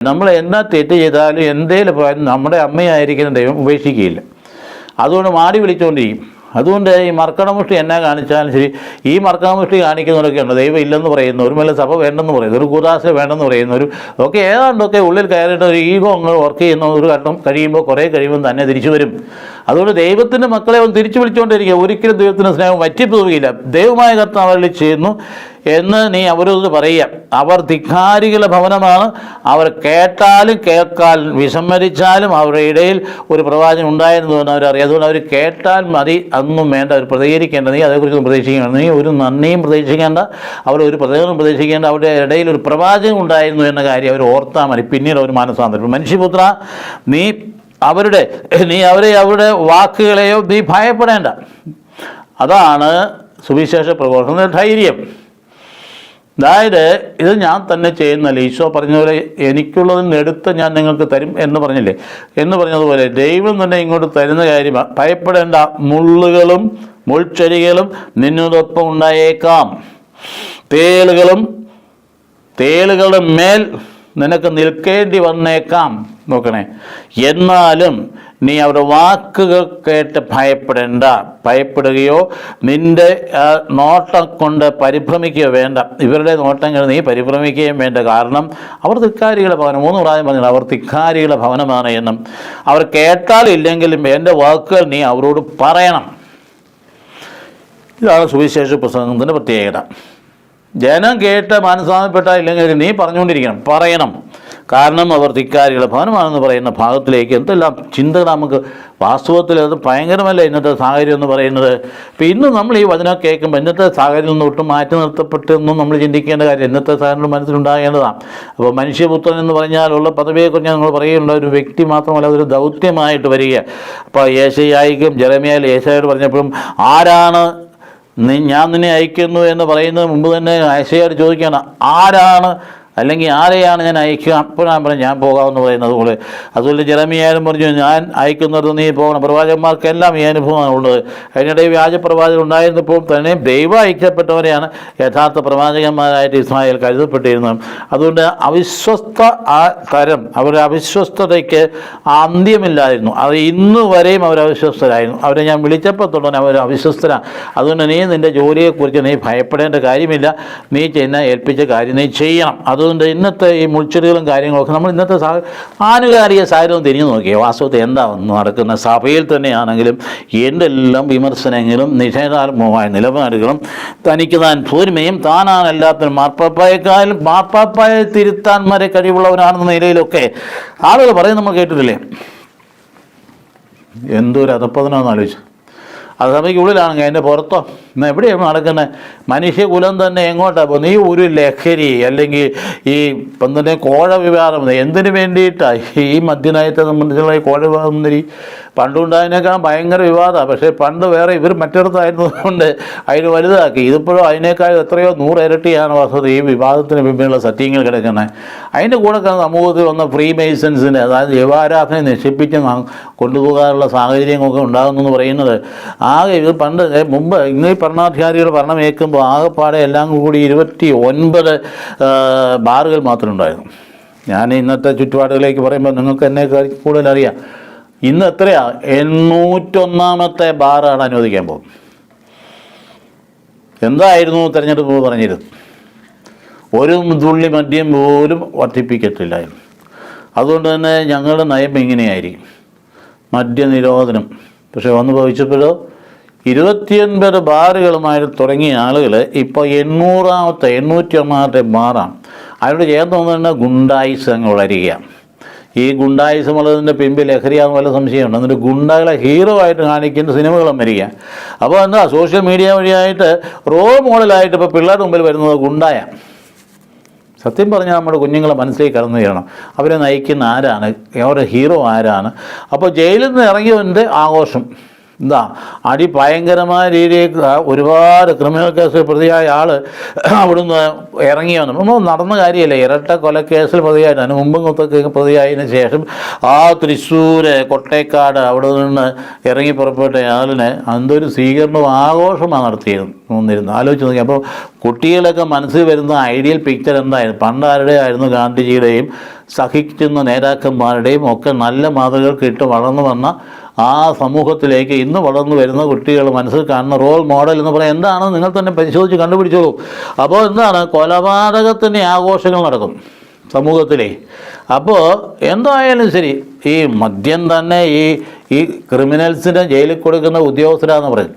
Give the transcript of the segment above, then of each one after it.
നമ്മൾ എന്നാ തെറ്റ് ചെയ്താലും എന്തേലും നമ്മുടെ അമ്മയായിരിക്കുന്ന ദൈവം ഉപേക്ഷിക്കുകയില്ല. അതുകൊണ്ട് മാടി വിളിച്ചുകൊണ്ടിരിക്കും അതുകൊണ്ട് ഈ മർക്കടമുഷ്ടി എന്നാ കാണിച്ചാലും ശരി ഈ മർക്കടമുഷ്ടി കാണിക്കുന്നവരൊക്കെയുണ്ട് ദൈവം ഇല്ലെന്ന് പറയുന്നു ഒരു മേലെ സഭ വേണ്ടെന്ന് പറയുന്നു ഒരു കൂതാശ വേണ്ടെന്ന് പറയുന്നവരും ഒക്കെ ഏതാണ്ടൊക്കെ ഉള്ളിൽ കയറിയിട്ട് ഒരു ഈഗോ അങ്ങ് വർക്ക് ചെയ്യുന്ന ഒരു ഘട്ടം കഴിയുമ്പോൾ കുറേ കഴിയുമ്പോൾ തന്നെ തിരിച്ചു വരും. അതുകൊണ്ട് ദൈവത്തിന്റെ മക്കളെ അവൻ തിരിച്ചു വിളിച്ചുകൊണ്ടിരിക്കുക ഒരിക്കലും ദൈവത്തിന്റെ സ്നേഹം വറ്റിപ്പോവുകയില്ല. ദൈവമായ കർത്താവ് അവരിൽ ചെയ്യുന്നു എന്ന് നീ അവരോട് പറയുക. അവർ ധിക്കാരികളുടെ ഭവനമാണ്. അവർ കേട്ടാലും കേൾക്കാൻ വിസമ്മതിച്ചാലും അവരുടെ ഇടയിൽ ഒരു പ്രവാചനം ഉണ്ടായിരുന്നു എന്ന് അവരറിയാം. അതുകൊണ്ട് അവർ കേട്ടാൽ മതി. അന്നും വേണ്ട. അവർ പ്രതികരിക്കേണ്ട. നീ അതേക്കുറിച്ചൊന്നും പ്രതീക്ഷിക്കേണ്ട. നീ ഒരു നന്ദിയും പ്രതീക്ഷിക്കേണ്ട. അവർ ഒരു പ്രതികരണം പ്രതീക്ഷിക്കേണ്ട. അവരുടെ ഇടയിൽ ഒരു പ്രവാചകം ഉണ്ടായിരുന്നു എന്ന കാര്യം അവർ ഓർത്താൽ മതി. പിന്നീട് അവർ മാനസാന്തരം മനുഷ്യപുത്ര നീ അവരുടെ നീ അവരെ അവരുടെ വാക്കുകളെയോ നീ ഭയപ്പെടേണ്ട. അതാണ് സുവിശേഷ പ്രബോധന ധൈര്യം. അതായത് ഇത് ഞാൻ തന്നെ ചെയ്യുന്നല്ല ഈശോ പറഞ്ഞതുപോലെ എനിക്കുള്ളതിന് എടുത്ത് ഞാൻ നിങ്ങൾക്ക് തരും എന്ന് പറഞ്ഞില്ലേ? എന്ന് പറഞ്ഞതുപോലെ ദൈവം തന്നെ ഇങ്ങോട്ട് തരുന്ന കാര്യമാണ് ഭയപ്പെടേണ്ട. മുള്ളുകളും മുൾച്ചെടികളും നിന്നോടൊപ്പം ഉണ്ടായേക്കാം. തേളുകളും തേളുകളുടെ മേൽ നിനക്ക് നിൽക്കേണ്ടി വന്നേക്കാം. നോക്കണേ. എന്നാലും നീ അവരുടെ വാക്കുകൾ കേട്ട് ഭയപ്പെടേണ്ട. ഭയപ്പെടുകയോ നിന്റെ നോട്ടം കൊണ്ട് പരിഭ്രമിക്കുകയോ വേണ്ട. ഇവരുടെ നോട്ടങ്ങൾ നീ പരിഭ്രമിക്കുകയും വേണ്ട. കാരണം അവർ ധിക്കാരികളുടെ ഭവനം. മൂന്ന് പ്രായം പറഞ്ഞു അവർ ധിക്കാരികളുടെ ഭവനമാണ് എന്നും. അവർ കേട്ടാലില്ലെങ്കിലും എന്റെ വാക്കുകൾ നീ അവരോട് പറയണം. ഇതാണ് സുവിശേഷ പുസ്തകത്തിന്റെ പ്രത്യേകത. ജനം കേട്ട് മനസ്സാമപ്പെട്ട ഇല്ലെങ്കിൽ നീ പറഞ്ഞുകൊണ്ടിരിക്കണം. പറയണം. കാരണം അവർ ധിക്കാരികളുടെ ഭവനമാണെന്ന് പറയുന്ന ഭാഗത്തിലേക്ക് എന്തെല്ലാം ചിന്തകൾ നമുക്ക് വാസ്തവത്തിൽ അത് ഭയങ്കരമല്ല ഇന്നത്തെ സാഹചര്യം എന്ന് പറയുന്നത്. ഇപ്പം ഇന്ന് നമ്മൾ ഈ വചനം കേൾക്കുമ്പോൾ ഇന്നത്തെ സാഹചര്യം നിന്ന് ഒട്ടും മാറ്റി നിർത്തപ്പെട്ടെന്നും നമ്മൾ ചിന്തിക്കേണ്ട കാര്യം ഇന്നത്തെ സാഹചര്യം മനസ്സിലുണ്ടാകേണ്ടതാണ് അപ്പോൾ മനുഷ്യപുത്രൻ എന്ന് പറഞ്ഞാലുള്ള പദവിയെക്കുറിച്ച് നമ്മൾ പറയുന്ന ഒരു വ്യക്തി മാത്രമല്ല അതൊരു ദൗത്യമായിട്ട് വരിക അപ്പോൾ ഏശയായിക്കും ജെറമിയാൽ ഏശയോട് പറഞ്ഞപ്പോഴും ആരാണ് ഞാൻ നിന്നെ അയക്കുന്നു എന്ന് പറയുന്നത് മുമ്പ് തന്നെ ഐശ്വര്യ ചോദിക്കുകയാണ് ആരാണ് അല്ലെങ്കിൽ ആരെയാണ് ഞാൻ അയക്കുക? ഞാൻ പറഞ്ഞു ഞാൻ പോകാമെന്ന് പറയുന്നത് പോലെ. അതുപോലെ ജലമിയായാലും പറഞ്ഞു ഞാൻ അയക്കുന്നത് നീ പോകണം. പ്രവാചകന്മാർക്കെല്ലാം ഈ അനുഭവമാണ് ഉള്ളത്. അതിനിടയിൽ വ്യാജ പ്രവാചകൻ ഉണ്ടായിരുന്നപ്പോൾ തന്നെ ദൈവം അയക്കപ്പെട്ടവരെയാണ് യഥാർത്ഥ പ്രവാചകന്മാരായിട്ട് ഇസ്മായിൽ കരുതപ്പെട്ടിരുന്നത്. അതുകൊണ്ട് അവിശ്വസ്ത ആ തരം അവരുടെ അവിശ്വസ്തതയ്ക്ക് അന്ത്യമില്ലായിരുന്നു. അത് ഇന്ന് വരെയും അവർ അവിശ്വസ്തരായിരുന്നു. അവരെ ഞാൻ വിളിച്ചപ്പോൾ തുടങ്ങി അവർ അവിശ്വസ്തരാണ്. അതുകൊണ്ട് നീ നിന്റെ ജോലിയെക്കുറിച്ച് നീ ഭയപ്പെടേണ്ട കാര്യമില്ല. നീ ചെയ്യുന്ന ഏൽപ്പിച്ച കാര്യം നീ ചെയ്യണം. അതുകൊണ്ട് ഇന്നത്തെ ഈ മുൾച്ചെടികളും കാര്യങ്ങളൊക്കെ നമ്മൾ ഇന്നത്തെ സാ ആനുകാലിക സാഹചര്യം തിരിഞ്ഞു നോക്കിയേ. വാസ്തവത്തിൽ എന്താ നടക്കുന്ന സഭയിൽ തന്നെയാണെങ്കിലും എന്തെല്ലാം വിമർശനങ്ങളും നിഷേധാത്മകമായ നിലപാടുകളും തനിക്ക് താൻ പോരുമയും താനാണ് എല്ലാത്തിനും മാർപ്പാപ്പായെക്കാളും മാർപ്പാപ്പായെ തിരുത്താൻ വരെ കഴിവുള്ളവനാണെന്ന നിലയിലൊക്കെ ആളുകൾ പറയുന്നത് നമ്മൾ കേട്ടിട്ടില്ലേ? എന്തൊരു അധപ്പതനാന്ന് ആലോചിച്ചു. അത് സഭയ്ക്ക് ഉള്ളിലാണെങ്കിൽ അതിന്റെ പുറത്തോ. എവിടെയാണ് നടക്കുന്നത്? മനുഷ്യകുലം തന്നെ എങ്ങോട്ടാണ് പോകുന്നത്? നീ ഒരു ലഹരി അല്ലെങ്കിൽ ഈ പന്തിനെ കോഴ വിവാദം എന്തിനു വേണ്ടിയിട്ടാണ് ഈ മദ്യനയത്തെ സംബന്ധിച്ചുള്ള ഈ കോഴ വിവാദം എന്നീ പണ്ടുണ്ടായതിനേക്കാൾ ഭയങ്കര വിവാദമാണ്. പക്ഷേ പണ്ട് വേറെ ഇവർ മറ്റിടത്തായിരുന്നതുകൊണ്ട് അതിന് വലുതാക്കി. ഇതിപ്പോഴും അതിനേക്കാൾ എത്രയോ നൂറ് ഇരട്ടിയാണ് വസ്തുത ഈ വിവാദത്തിന് പിന്നിലുള്ള സത്യങ്ങൾ കിടക്കുന്നത്. അതിന്റെ കൂടെ സമൂഹത്തിൽ വന്ന ഫ്രീ മേസൻസിന് അതായത് ദൈവാരാധന നശിപ്പിച്ച് കൊണ്ടുപോകാനുള്ള സാഹചര്യങ്ങളൊക്കെ ഉണ്ടാകുന്നു എന്ന് പറയുന്നത്. ആകെ ഇത് പണ്ട് മുമ്പ് ഇന്ന് ഈ ഭരണാധികാരികൾ ഭരണമേൽക്കുമ്പോൾ ആകെപ്പാടെ എല്ലാം കൂടി ഇരുപത്തി ഒൻപത് ബാറുകൾ മാത്രമേ ഉണ്ടായിരുന്നു. ഞാൻ ഇന്നത്തെ ചുറ്റുപാടുകളിലേക്ക് പറയുമ്പോൾ നിങ്ങൾക്ക് എന്നെ കൂടുതൽ അറിയാം. ഇന്ന് എത്രയാ? എണ്ണൂറ്റൊന്നാമത്തെ ബാറാണ് അനുവദിക്കാൻ പോകും എന്തായിരുന്നു തെരഞ്ഞെടുപ്പ് പറഞ്ഞത് ഒരു തുള്ളി മദ്യം പോലും വർദ്ധിപ്പിക്കത്തില്ലായിരുന്നു. അതുകൊണ്ട് തന്നെ ഞങ്ങളുടെ നയം ഇങ്ങനെയായിരിക്കും. മദ്യനിരോധനം. പക്ഷെ വന്നു ഭവിച്ചപ്പോഴോ ഇരുപത്തിയൊൻപത് ബാറുകളുമായി തുടങ്ങിയ ആളുകൾ ഇപ്പോൾ എണ്ണൂറാമത്തെ എണ്ണൂറ്റി ഒന്നാമത്തെ ബാറാണ്. അവരോട് ചേർന്ന് തന്നെ ഗുണ്ടായിസ് അങ്ങ് വളരുകയാണ്. ഈ ഗുണ്ടായിസം ഉള്ളതിന്റെ പിമ്പിൽ ലഹരിയാകുന്ന വല്ല സംശയമുണ്ട്? എന്നിട്ട് ഗുണ്ടകളെ ഹീറോ ആയിട്ട് കാണിക്കുന്ന സിനിമകൾ അമേരിക്ക. അപ്പോൾ എന്താ സോഷ്യൽ മീഡിയ വഴിയായിട്ട് റോൾ മോഡലായിട്ട് ഇപ്പോൾ പിള്ളേരുടെ മുമ്പിൽ വരുന്നത് ഗുണ്ടായ. സത്യം പറഞ്ഞാൽ നമ്മുടെ കുഞ്ഞുങ്ങളെ മനസ്സിലേക്ക് കടന്നു ചെയ്യണം അവരെ നയിക്കുന്ന ആരാണ്? അവരുടെ ഹീറോ ആരാണ്? അപ്പോൾ ജയിലിൽ നിന്ന് ഇറങ്ങിയവന്റെ ആഘോഷം. എന്താ അടി ഭയങ്കരമായ രീതിയിൽ ഒരുപാട് ക്രിമിനൽ കേസിൽ പ്രതിയായ ആൾ അവിടുന്ന് ഇറങ്ങി വന്നു. നമ്മൾ നടന്ന കാര്യമല്ല? ഇരട്ട കൊലക്കേസിൽ പ്രതിയായിട്ട് അതിന് മുമ്പും കുത്തൊക്കെ പ്രതിയായതിനു ശേഷം ആ തൃശ്ശൂര് കൊട്ടേക്കാട് അവിടെ നിന്ന് ഇറങ്ങി പുറപ്പെട്ട ആളിനെ എന്തൊരു സ്വീകരണവും ആഘോഷമാണ് നടത്തിയിരുന്നു വന്നിരുന്നു ആലോചിച്ച് നോക്കി അപ്പോൾ കുട്ടികളൊക്കെ മനസ്സിൽ വരുന്ന ഐഡിയൽ പിക്ചർ എന്തായിരുന്നു? പണ്ട് ആയിരുന്നു ഗാന്ധിജിയുടെയും സഹിക്കുന്ന നേതാക്കന്മാരുടെയും ഒക്കെ നല്ല മാതൃകകൾ ഇട്ട് വളർന്നു വന്ന ആ സമൂഹത്തിലേക്ക് ഇന്ന് വളർന്നു വരുന്ന കുട്ടികൾ മനസ്സിൽ കാണുന്ന റോൾ മോഡൽ എന്ന് പറയാൻ എന്താണ്? നിങ്ങൾ തന്നെ പരിശോധിച്ച് കണ്ടുപിടിച്ചോളൂ. അപ്പോൾ എന്താണ്? കൊലപാതകത്തിന്റെ ആഘോഷങ്ങൾ നടക്കും സമൂഹത്തിലെ. അപ്പോൾ എന്തായാലും ശരി ഈ മദ്യം തന്നെ ഈ ഈ ക്രിമിനൽസിനെ ജയിലിൽ കൊടുക്കുന്ന ഉദ്യോഗസ്ഥരാന്ന് പറയും.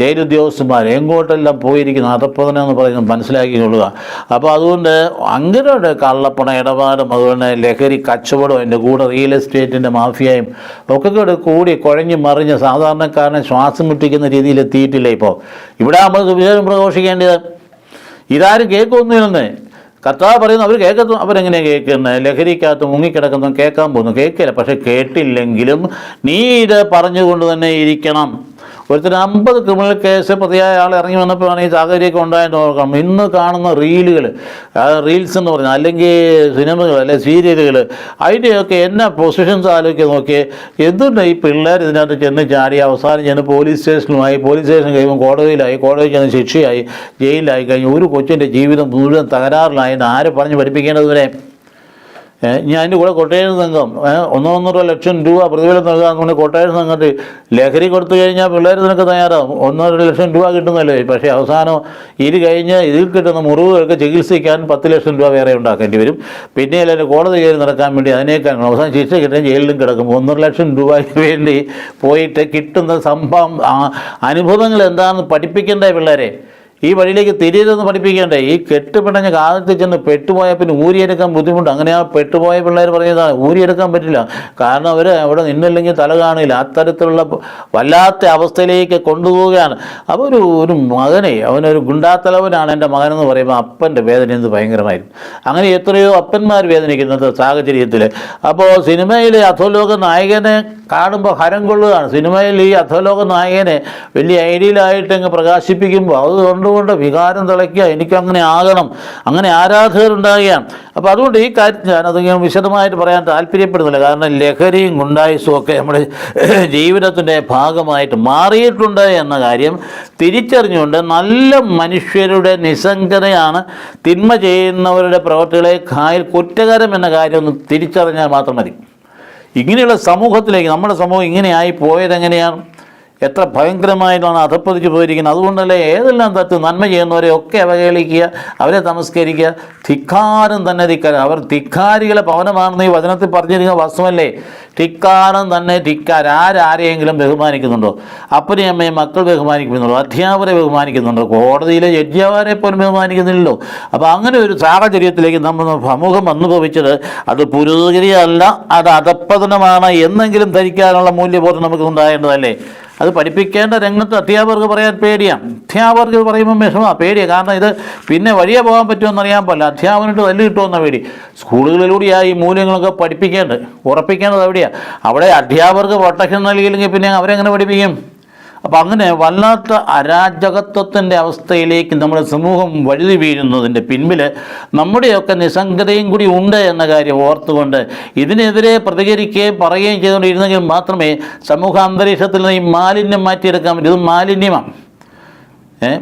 ജയിൽ ഉദ്യോഗസ്ഥന്മാർ എങ്ങോട്ടെല്ലാം പോയിരിക്കുന്നു അതപ്പതനം എന്ന് പറയുന്നത് മനസ്സിലാക്കിക്കൊള്ളുക. അപ്പോൾ അതുകൊണ്ട് അങ്ങനെ കള്ളപ്പണ ഇടപാടും അതുപോലെ ലഹരി കച്ചവടവും എന്റെ കൂടെ റിയൽ എസ്റ്റേറ്റിന്റെ മാഫിയയും ഒക്കെ കൂടെ കൂടി കുഴഞ്ഞ് മറിഞ്ഞ് സാധാരണക്കാരനെ ശ്വാസം മുട്ടിക്കുന്ന രീതിയിൽ എത്തിയിട്ടില്ല ഇപ്പോൾ? ഇവിടെ നമ്മൾ സുവിശേഷം പ്രഘോഷിക്കേണ്ടത് ഇതാരും കേൾക്കൊന്നുമില്ലെന്ന് കർത്താവ് പറയുന്നു അവർ കേൾക്കത്തു അവരെങ്ങനെയാണ് കേൾക്കുന്നത് ലഹരിക്കകത്ത് മുങ്ങിക്കിടക്കുന്നു കേൾക്കാൻ പോകുന്നു. കേൾക്കില്ല പക്ഷെ കേട്ടില്ലെങ്കിലും നീ ഇത് പറഞ്ഞുകൊണ്ട് തന്നെ ഇരിക്കണം. ഒരുത്തർ അമ്പത് ക്രിമിനൽ കേസ് പ്രതിയായ ആൾ ഇറങ്ങി വന്നപ്പോഴാണ് ഈ സാഹചര്യമൊക്കെ ഉണ്ടായെന്ന് നോക്കണം ഇന്ന് കാണുന്ന റീലുകൾ റീൽസ് എന്ന് പറഞ്ഞാൽ അല്ലെങ്കിൽ സിനിമകൾ അല്ലെങ്കിൽ സീരിയലുകൾ അതിന്റെയൊക്കെ എന്നാ പൊസിഷൻസ് ആലോചിക്കുക നോക്കിയേ എന്തുണ്ട് ഈ പിള്ളേർ ഇതിനകത്ത് ചെന്ന് ചാടി അവസാനം ചെന്ന് പോലീസ് സ്റ്റേഷനുമായി പോലീസ് സ്റ്റേഷൻ കഴിയുമ്പോൾ കോടതിയിലായി കോടതിയിൽ ചെന്ന് ശിക്ഷയായി ജയിലിലായി കഴിഞ്ഞ് ഒരു കൊച്ചിന്റെ ജീവിതം മുഴുവൻ തകരാറിലായെന്ന് ആരെ പറഞ്ഞ് പഠിപ്പിക്കേണ്ടത് ഞാൻ അതിന്റെ കൂടെ കൊട്ടേഷൻ സംഘം ഒന്നോ ഒന്നര ലക്ഷം രൂപ പ്രതിഫലം നൽകാമെന്ന് കൊട്ടേഷൻ സംഘത്തിൽ ലഹരി കൊടുത്തു കഴിഞ്ഞാൽ പിള്ളേർ നിനക്ക് തയ്യാറാവും. ഒന്നര ലക്ഷം രൂപ കിട്ടുന്നല്ലേ? പക്ഷേ അവസാനം ഇത് കഴിഞ്ഞ് ഇതിൽ കിട്ടുന്ന മുറിവുകൾക്ക് ചികിത്സിക്കാൻ പത്ത് ലക്ഷം രൂപ വേറെ ഉണ്ടാക്കേണ്ടി വരും. പിന്നെ അല്ലെങ്കിൽ കോടതി കയറി നടക്കാൻ വേണ്ടി അതിനേക്കാൾ അവസാനം ശിക്ഷ കിട്ടാൻ ജയിലിലും കിടക്കും. ഒന്നര ലക്ഷം രൂപയ്ക്ക് വേണ്ടി പോയിട്ട് കിട്ടുന്ന സംഭവം അനുഭവങ്ങൾ എന്താണെന്ന് പഠിപ്പിക്കേണ്ടേ പിള്ളേരെ? ഈ വഴിയിലേക്ക് തിരിയരുതെന്ന് പഠിപ്പിക്കേണ്ടേ? ഈ കെട്ടുപിണഞ്ഞ കാലത്ത് ചെന്ന് പെട്ടുപോയ പിന്നെ ഊരിയെടുക്കാൻ ബുദ്ധിമുട്ട്. അങ്ങനെ ആ പെട്ടുപോയ പിള്ളേർ പറയുന്നതാണ് ഊരിയെടുക്കാൻ പറ്റില്ല. കാരണം അവർ അവിടെ നിന്നില്ലെങ്കിൽ തല കാണില്ല. അത്തരത്തിലുള്ള വല്ലാത്ത അവസ്ഥയിലേക്ക് കൊണ്ടുപോവുകയാണ്. അപ്പോൾ ഒരു ഒരു മകനെ അവനൊരു ഗുണ്ടാത്തലവനാണ് എന്റെ മകനെന്ന് പറയുമ്പോൾ അപ്പന്റെ വേദന എന്ത് ഭയങ്കരമായിരുന്നു. അങ്ങനെ എത്രയോ അപ്പന്മാർ വേദനിക്കുന്നത് സാഹചര്യത്തിൽ അപ്പോൾ സിനിമയിലെ അധോലോക നായകനെ കാണുമ്പോൾ ഹരം കൊള്ളുകയാണ്. സിനിമയിൽ ഈ അധോലോക നായകനെ വലിയ ഐഡിയലായിട്ട് അങ്ങ് പ്രകാശിപ്പിക്കുമ്പോൾ അത് കൊണ്ടുകൊണ്ട് വികാരം തിളയ്ക്കുക. എനിക്കങ്ങനെ ആകണം. അങ്ങനെ ആരാധകരുണ്ടാകുകയാണ് അപ്പോൾ അതുകൊണ്ട് ഈ കാര്യം ഞാൻ ഞാൻ വിശദമായിട്ട് പറയാൻ താല്പര്യപ്പെടുന്നില്ല. കാരണം ലഹരിയും ഗുണ്ടായുസും ഒക്കെ നമ്മുടെ ജീവിതത്തിന്റെ ഭാഗമായിട്ട് മാറിയിട്ടുണ്ട് എന്ന കാര്യം തിരിച്ചറിഞ്ഞുകൊണ്ട് നല്ല മനുഷ്യരുടെ നിസ്സംഗതയാണ് തിന്മ ചെയ്യുന്നവരുടെ പ്രവർത്തികളെ കായൽ കുറ്റകരം എന്ന കാര്യം ഒന്ന് തിരിച്ചറിഞ്ഞാൽ മാത്രം മതി. ഇങ്ങനെയുള്ള സമൂഹത്തിലേക്ക് നമ്മുടെ സമൂഹം ഇങ്ങനെയായി പോയതെങ്ങനെയാണ്? എത്ര ഭയങ്കരമായിട്ടാണ് അധപ്പതിച്ച് പോയിരിക്കുന്നത്. അതുകൊണ്ടല്ലേ ഏതെല്ലാം തത്ത് നന്മ ചെയ്യുന്നവരെ ഒക്കെ അവഹേളിക്കുക അവരെ തമസ്കരിക്കുക ധിക്കാരം തന്നെ ധിക്കാരം. അവർ ധിക്കാരികളെ ഭവനമാണെന്ന് ഈ വചനത്തിൽ പറഞ്ഞിരിക്കുന്ന വസ്തുവല്ലേ? ധിക്കാരം തന്നെ ധിക്കാർ ആരാരെയെങ്കിലും ബഹുമാനിക്കുന്നുണ്ടോ? അപ്പനെയും അമ്മയും മക്കൾ ബഹുമാനിക്കുന്നുണ്ടോ? അധ്യാപകരെ ബഹുമാനിക്കുന്നുണ്ടോ? കോടതിയിലെ ജഡ്ജിമാരെ പോലും ബഹുമാനിക്കുന്നില്ലല്ലോ. അപ്പോൾ അങ്ങനെ ഒരു സാഹചര്യത്തിലേക്ക് നമ്മൾ സമൂഹം അനുഭവിച്ചത് അത് പുരോഗതിയല്ല അത് അധപ്പതനമാണ് എന്നെങ്കിലും ധരിക്കാനുള്ള മൂല്യബോധം നമുക്ക് ഉണ്ടായേണ്ടതല്ലേ അത് പഠിപ്പിക്കേണ്ട രംഗത്ത് അധ്യാപകർക്ക് പറയാൻ പേടിയാണ് അധ്യാപകർക്ക് പറയുമ്പോൾ വിഷമമാണ് പേടിയാണ് കാരണം ഇത് പിന്നെ വഴിയെ പോകാൻ പറ്റുമെന്ന് അറിയാൻ പാടില്ല. അധ്യാപകനായിട്ട് തല്ല് കിട്ടുമെന്ന പേടി. സ്കൂളുകളിലൂടെയാണ് ഈ മൂല്യങ്ങളൊക്കെ പഠിപ്പിക്കേണ്ടത്. ഉറപ്പിക്കേണ്ടത് എവിടെയാണ് അവിടെ അധ്യാപകർക്ക് പ്രൊട്ടക്ഷൻ നൽകിയില്ലെങ്കിൽ പിന്നെ അവരെങ്ങനെ പഠിപ്പിക്കും? അപ്പോൾ അങ്ങനെ വല്ലാത്ത അരാജകത്വത്തിന്റെ അവസ്ഥയിലേക്ക് നമ്മുടെ സമൂഹം വഴുതി വീഴുന്നതിന്റെ പിൻപിൽ നമ്മുടെയൊക്കെ നിസ്സംഗതയും കൂടി ഉണ്ട് എന്ന കാര്യം ഓർത്തുകൊണ്ട് ഇതിനെതിരെ പ്രതികരിക്കുകയും പറയുകയും ചെയ്തുകൊണ്ടിരുന്നെങ്കിൽ മാത്രമേ സമൂഹ അന്തരീക്ഷത്തിൽ നിന്ന് ഈ മാലിന്യം മാറ്റിയെടുക്കാൻ പറ്റൂ. ഇത് മാലിന്യമാണ്.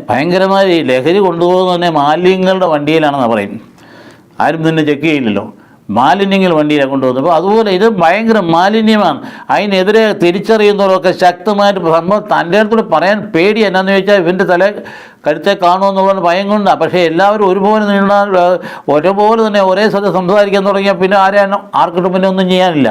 ഭയങ്കരമായി ലഹരി കൊണ്ടുപോകുന്ന തന്നെ മാലിന്യങ്ങളുടെ വണ്ടിയിലാണെന്ന് പറയും ആരും തന്നെ ചെക്ക് ചെയ്യില്ലല്ലോ. മാലിന്യങ്ങൾ വണ്ടിയിൽ കൊണ്ടുവന്നപ്പോൾ അതുപോലെ ഇത് ഭയങ്കര മാലിന്യമാണ്. അതിനെതിരെ തിരിച്ചറിയുന്നവരൊക്കെ ശക്തമായിട്ട് സംഭവം തന്റെ അടുത്തോട് പറയാൻ പേടി എന്നാന്ന് ചോദിച്ചാൽ ഇവന്റെ തല കരുത്തെ കാണുമെന്ന് പറഞ്ഞ ഭയം കൊണ്ടാണ് പക്ഷേ എല്ലാവരും ഒരുപോലെ നീണ്ടാൽ ഒരുപോലെ തന്നെ ഒരേ സ്ഥലത്ത് സംസാരിക്കാൻ തുടങ്ങിയാൽ പിന്നെ ആരെയാണ് ആർക്കിട്ടും പിന്നെ ഒന്നും ചെയ്യാനില്ല.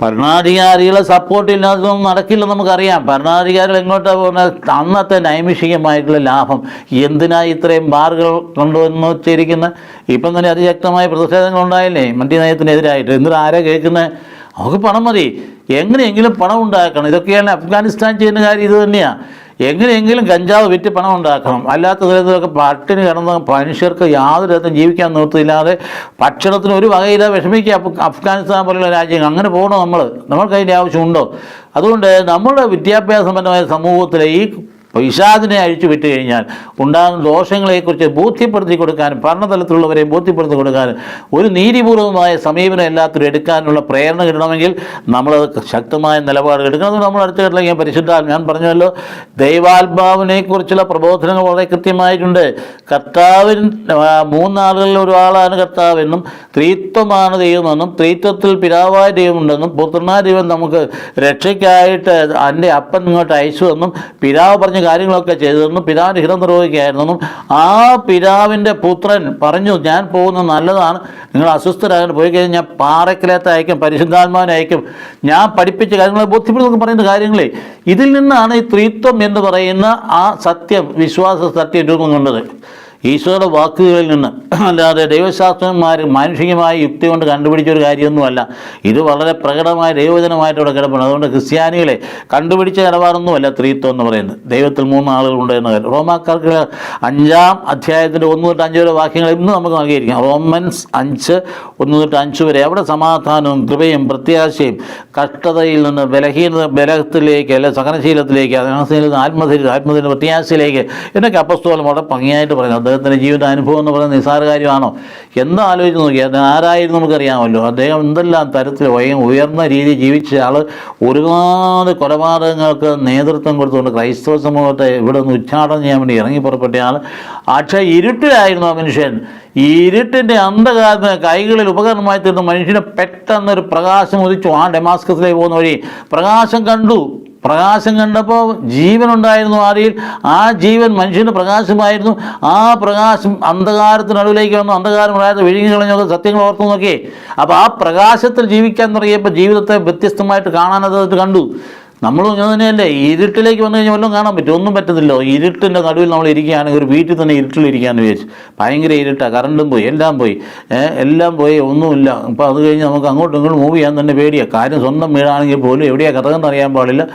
ഭരണാധികാരികളെ സപ്പോർട്ട് ഇല്ലാത്തതൊന്നും നടക്കില്ല നമുക്കറിയാം. ഭരണാധികാരികൾ എങ്ങോട്ടാണ് പോകുന്നത് അന്നത്തെ നൈമിഷികമായിട്ടുള്ള ലാഭം. എന്തിനാ ഇത്രയും ബാറുകൾ കൊണ്ടുവന്ന് വെച്ചിരിക്കുന്നത് ഇപ്പം തന്നെ അതിശക്തമായ പ്രതിഷേധങ്ങൾ ഉണ്ടായില്ലേ? മറ്റു നയത്തിനെതിരായിട്ട്. എന്നിട്ട് ആരാ കേൾക്കുന്നത് നമുക്ക് പണം മതി. എങ്ങനെയെങ്കിലും പണം ഉണ്ടാക്കണം. ഇതൊക്കെയാണ് അഫ്ഗാനിസ്ഥാൻ ചെയ്യുന്ന കാര്യം. ഇത് തന്നെയാണ് എങ്ങനെയെങ്കിലും കഞ്ചാവ് വിറ്റ് പണം ഉണ്ടാക്കണം. അല്ലാത്ത തരത്തിലൊക്കെ പട്ടിണി കിടന്ന മനുഷ്യർക്ക് യാതൊരു തരത്തിലും ജീവിക്കാൻ നിർത്തിയില്ലാതെ ഭക്ഷണത്തിന് ഒരു വകയില്ല വിഷമിക്കുക. അഫ്ഗാനിസ്ഥാൻ പോലുള്ള രാജ്യങ്ങൾ. അങ്ങനെ പോകണോ നമ്മൾ നമ്മൾക്ക് അതിന്റെ ആവശ്യമുണ്ടോ? അതുകൊണ്ട് നമ്മുടെ വിദ്യാഭ്യാസപരമായ സമൂഹത്തിലെ ഈ പിശാദിനെ അഴിച്ചു വിട്ട് കഴിഞ്ഞാൽ ഉണ്ടാകുന്ന ദോഷങ്ങളെക്കുറിച്ച് ബോധ്യപ്പെടുത്തി കൊടുക്കാനും ഭരണതലത്തിലുള്ളവരെ ബോധ്യപ്പെടുത്തി കൊടുക്കാനും ഒരു നീതിപൂർവമായ സമീപനം എല്ലാത്തിനും എടുക്കാനുള്ള പ്രേരണ കിട്ടണമെങ്കിൽ നമ്മളത് ശക്തമായ നിലപാടുകൾ എടുക്കണം. നമ്മൾ അടുത്ത ഘട്ടത്തിലേക്ക് പരിശുദ്ധാൽ ഞാൻ പറഞ്ഞല്ലോ ദൈവാത്മാവിനെക്കുറിച്ചുള്ള പ്രബോധനങ്ങൾ വളരെ കൃത്യമായിട്ടുണ്ട്. കർത്താവിൻ മൂന്നാളുകളിൽ ഒരാളാണ് കർത്താവെന്നും ത്രീത്വമാണ് ദൈവമെന്നും ത്രീത്വത്തിൽ പിതാവായ ദൈവമുണ്ടെന്നും പുത്രനായ ദൈവം നമുക്ക് രക്ഷയ്ക്കായിട്ട് എന്റെ അപ്പൻ ഇങ്ങോട്ട് അയച്ചു എന്നും പിതാവ് പറഞ്ഞ കാര്യങ്ങളൊക്കെ ചെയ്തതെന്നും പിതാവിന്റെ ഹിതം നിർവഹിക്കുകയായിരുന്നെന്നും ആ പിതാവിന്റെ പുത്രൻ പറഞ്ഞു ഞാൻ പോകുന്നത് നല്ലതാണ്. നിങ്ങൾ അസ്വസ്ഥരാകാൻ പോയി കഴിഞ്ഞാൽ ഞാൻ പാറക്കിലത്ത് അയക്കും പരിശുദ്ധാത്മാവിനെ അയക്കും. ഞാൻ പഠിപ്പിച്ച കാര്യങ്ങളെ ബോധ്യപ്പെടുന്നൊക്കെ പറയുന്ന കാര്യങ്ങളെ. ഇതിൽ നിന്നാണ് ഈ ത്രീത്വം എന്ന് പറയുന്ന ആ സത്യം വിശ്വാസ സത്യം രൂപം കൊണ്ടത്. ഈശോയുടെ വാക്കുകളിൽ നിന്ന്. അല്ലാതെ ദൈവശാസ്ത്രന്മാർ മാനുഷികമായ യുക്തി കൊണ്ട് കണ്ടുപിടിച്ച ഒരു കാര്യമൊന്നുമല്ല. ഇത് വളരെ പ്രകടമായ ദൈവജനമായിട്ട് ഇവിടെ കിടപ്പുണ്ട്. അതുകൊണ്ട് ക്രിസ്ത്യാനികളെ കണ്ടുപിടിച്ച നിലപാടൊന്നുമല്ല ത്രീത്വം എന്ന് പറയുന്നത്. ദൈവത്തിൽ മൂന്ന് ആളുകളുണ്ട് എന്ന കാര്യം. റോമാക്കാർക്ക് അഞ്ചാം അധ്യായത്തിന്റെ ഒന്ന് തൊട്ട് അഞ്ച് വരെ വാക്യങ്ങൾ ഇന്ന് നമുക്ക് നൽകിയിരിക്കാം. റോമൻസ് അഞ്ച് ഒന്ന് തൊട്ട് അഞ്ച് വരെ. അവിടെ സമാധാനവും കൃപയും പ്രത്യാശയും കഷ്ടതയിൽ നിന്ന് ബലഹീനത ബലത്തിലേക്ക് അല്ലെ സഹനശീലത്തിലേക്ക് നിന്ന് ആത്മധൈര്യം ആത്മധൈര്യ പ്രത്യാശയിലേക്ക് എന്നൊക്കെ അപ്പസ്തോലം വളരെ ഭംഗിയായിട്ട് പറയുന്നത് അദ്ദേഹത്തിന്റെ ജീവിത അനുഭവം എന്ന് പറയുന്നത് നിസ്സാര കാര്യമാണോ? എന്ന് ആലോചിച്ച് നോക്കി. ആരായിരുന്നു നമുക്കറിയാമല്ലോ. അദ്ദേഹം എന്തെല്ലാം തരത്തിൽ ഉയ- ഉയർന്ന രീതിയിൽ ജീവിച്ച ആൾ ഒരുപാട് കൊലപാതകങ്ങൾക്ക് നേതൃത്വം കൊടുത്തുകൊണ്ട് ക്രൈസ്തവ സമൂഹത്തെ ഇവിടെ നിന്ന് ഉച്ചാടനം ചെയ്യാൻ വേണ്ടി ഇറങ്ങി പുറപ്പെട്ട ആൾ പക്ഷേ ഇരുട്ടിലായിരുന്നു ആ മനുഷ്യൻ. ഈ ഇരുട്ടിന്റെ അന്ധകാരത്തിന് കൈകളിൽ ഉപകരണമായി തീർന്ന മനുഷ്യനെ പെട്ടെന്നൊരു പ്രകാശം ഉദിച്ചു. ആ ഡെമാസ്കസിലേക്ക് പോകുന്ന വഴി പ്രകാശം കണ്ടു. പ്രകാശം കണ്ടപ്പോൾ ജീവനുണ്ടായിരുന്നു ആദിയിൽ. ആ ജീവൻ മനുഷ്യന് പ്രകാശമായിരുന്നു. ആ പ്രകാശം അന്ധകാരത്തിനടുവിലേക്ക് വന്നു. അന്ധകാരം ഉണ്ടായത് വിഴുങ്ങി കളഞ്ഞൊക്കെ സത്യങ്ങൾ ഓർത്തു നോക്കിയേ അപ്പോൾ ആ പ്രകാശത്തിൽ ജീവിക്കാൻ തുടങ്ങിയപ്പോൾ ജീവിതത്തെ വ്യത്യസ്തമായിട്ട് കാണാനത് കണ്ടു. നമ്മളും ഇങ്ങനെ തന്നെയല്ലേ ഇരുട്ടിലേക്ക് വന്നു കഴിഞ്ഞാൽ വല്ലതും കാണാൻ പറ്റും ഒന്നും പറ്റത്തില്ല. ഇരുട്ടിന്റെ നടുവിൽ നമ്മൾ ഇരിക്കുകയാണെങ്കിൽ ഒരു വീട്ടിൽ തന്നെ ഇരുട്ടിലിരിക്കാമെന്ന് വിചാരിച്ചു. ഭയങ്കര ഇരുട്ടാണ് കറണ്ടും പോയി എല്ലാം പോയി. എല്ലാം പോയി ഒന്നുമില്ല. അപ്പോൾ അത് കഴിഞ്ഞ് നമുക്ക് അങ്ങോട്ടും ഇങ്ങോട്ടും മൂവ് ചെയ്യാൻ തന്നെ പേടിയാണ് കാര്യം സ്വന്തം വീടാണെങ്കിൽ പോലും എവിടെയാണ് കഥകെന്ന് അറിയാൻ പാടില്ല.